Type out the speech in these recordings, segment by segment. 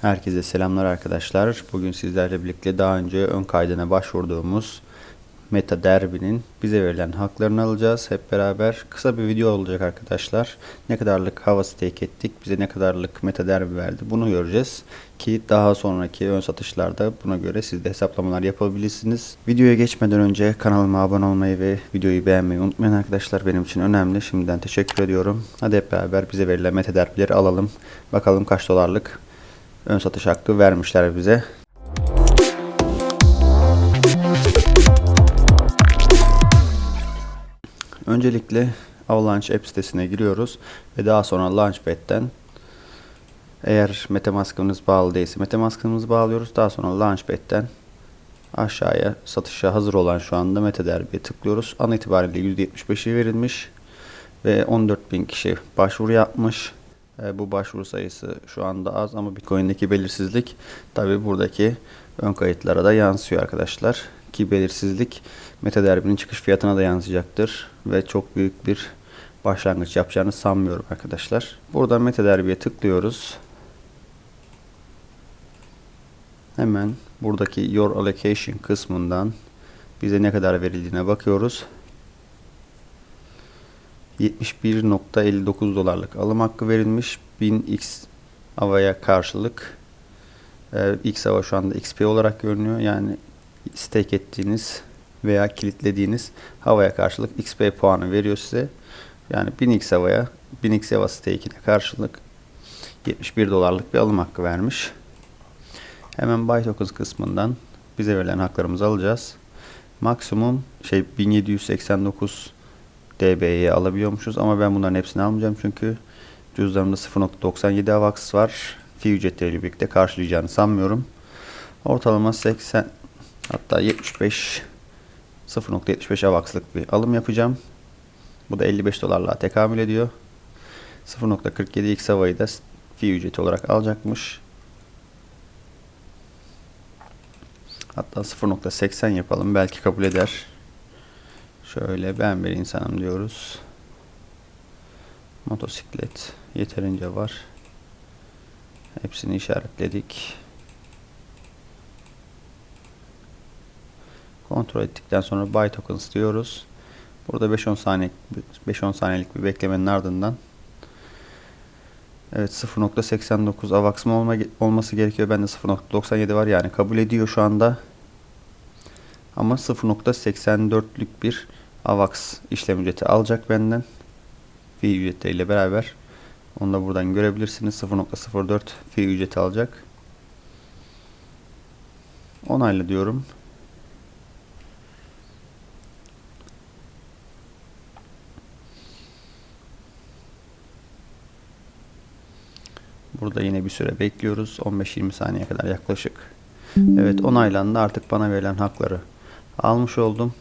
Herkese selamlar arkadaşlar. Bugün sizlerle birlikte daha önce ön kaydına başvurduğumuz Meta Derby'nin bize verilen haklarını alacağız. Hep beraber kısa bir video olacak arkadaşlar. Ne kadarlık hava stake ettik, bize ne kadarlık Meta Derby verdi bunu göreceğiz. Ki daha sonraki ön satışlarda buna göre siz de hesaplamalar yapabilirsiniz. Videoya geçmeden önce kanalıma abone olmayı ve videoyu beğenmeyi unutmayın arkadaşlar. Benim için önemli. Şimdiden teşekkür ediyorum. Hadi hep beraber bize verilen Meta Derby'leri alalım. Bakalım kaç dolarlık ön satış hakkı vermişler bize. Öncelikle Avalanche App sitesine giriyoruz ve daha sonra Launchpad'den eğer Metamask'ımız bağlı değilse Metamask'ımızı bağlıyoruz. Daha sonra Launchpad'den aşağıya satışa hazır olan şu anda MetaDerby'ye tıklıyoruz. An itibariyle %75'i verilmiş ve 14.000 kişi başvuru yapmış. E, bu başvuru sayısı şu anda az ama Bitcoin'deki belirsizlik tabi buradaki ön kayıtlara da yansıyor arkadaşlar. Ki belirsizlik MetaDerby'nin çıkış fiyatına da yansıyacaktır ve çok büyük bir başlangıç yapacağını sanmıyorum arkadaşlar. Buradan MetaDerby'ye tıklıyoruz. Hemen buradaki Your Allocation kısmından bize ne kadar verildiğine bakıyoruz. 71.59 dolarlık alım hakkı verilmiş. 1000x havaya karşılık e, x hava şu anda XP olarak görünüyor. Yani stake ettiğiniz veya kilitlediğiniz havaya karşılık XP puanı veriyor size. Yani 1000x havaya 1000x hava stake'ine karşılık 71 dolarlık bir alım hakkı vermiş. Hemen Buy Tokens kısmından bize verilen haklarımızı alacağız. Maksimum şey 1789 DB'yi alabiliyormuşuz ama ben bunların hepsini almayacağım çünkü cüzdanımda 0.97 AVAX var. Fi ücretleriyle birlikte karşılayacağını sanmıyorum. Ortalama 80 hatta 75 0.75 AVAX'lık bir alım yapacağım. Bu da 55 dolarlığa tekamül ediyor. 0.47 X havayı da fi ücreti olarak alacakmış. Hatta 0.80 yapalım. Belki kabul eder. Şöyle ben bir insanım diyoruz. Motosiklet yeterince var. Hepsini işaretledik. Kontrol ettikten sonra buy tokens diyoruz. Burada 5-10 saniye 5-10 saniyelik bir beklemenin ardından Evet 0.89 AVAX mı olma, olması gerekiyor. Bende 0.97 var yani kabul ediyor şu anda. Ama 0.84'lük bir AVAX işlem ücreti alacak benden. Fi ücretleriyle beraber. Onu da buradan görebilirsiniz. 0.04 fi ücreti alacak. Onayla diyorum. Burada yine bir süre bekliyoruz. 15-20 saniye kadar yaklaşık. Evet onaylandı. Artık bana verilen hakları almış oldum.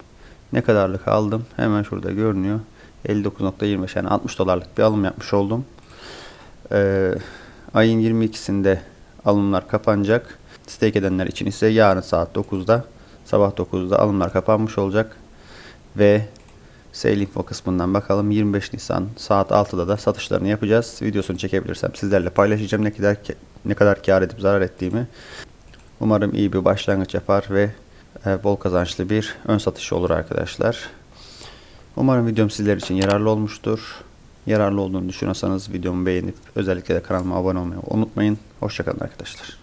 Ne kadarlık aldım? Hemen şurada görünüyor. 59.25 yani 60 dolarlık bir alım yapmış oldum. Ee, ayın 22'sinde alımlar kapanacak. Stake edenler için ise yarın saat 9'da sabah 9'da alımlar kapanmış olacak. Ve Sale info kısmından bakalım 25 Nisan saat 6'da da satışlarını yapacağız. Videosunu çekebilirsem sizlerle paylaşacağım ne kadar ne kadar kar edip zarar ettiğimi. Umarım iyi bir başlangıç yapar ve bol kazançlı bir ön satış olur arkadaşlar. Umarım videom sizler için yararlı olmuştur. Yararlı olduğunu düşünüyorsanız videomu beğenip özellikle de kanalıma abone olmayı unutmayın. Hoşçakalın arkadaşlar.